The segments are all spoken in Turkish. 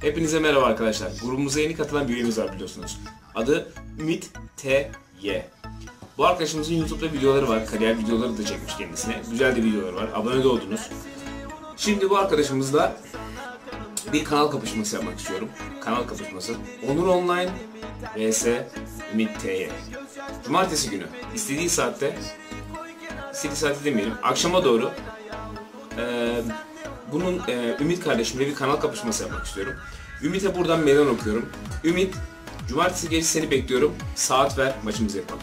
Hepinize merhaba arkadaşlar. Grubumuza yeni katılan bir üyemiz var biliyorsunuz. Adı Ümit T.Y. Bu arkadaşımızın YouTube'da videoları var. Kariyer videoları da çekmiş kendisine. Güzel de videoları var. Abone de oldunuz. Şimdi bu arkadaşımızla bir kanal kapışması yapmak istiyorum. Kanal kapışması. Onur Online vs Ümit T.Y. Cumartesi günü istediği saatte istediği saatte demeyelim. Akşama doğru eee, bunun eee, Ümit kardeşimle bir kanal kapışması yapmak istiyorum. Ümit'e buradan meydan okuyorum. Ümit, cumartesi gece seni bekliyorum. Saat ver, maçımızı yapalım.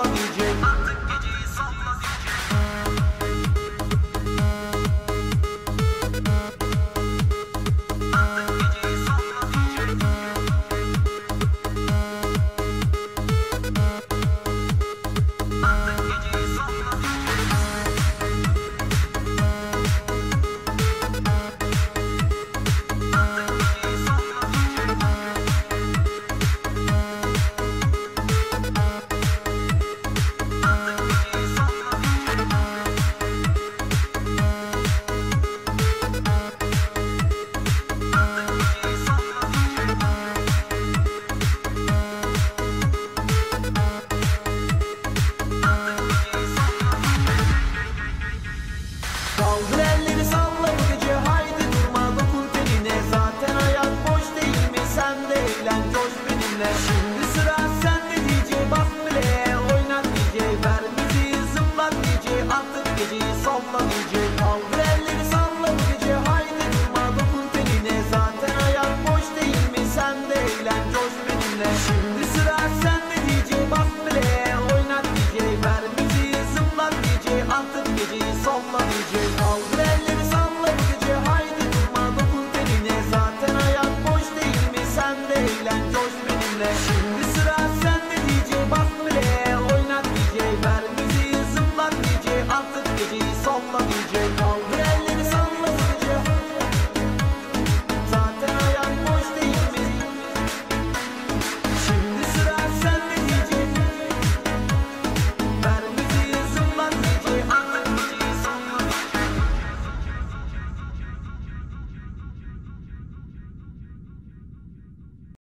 i love you, DJ.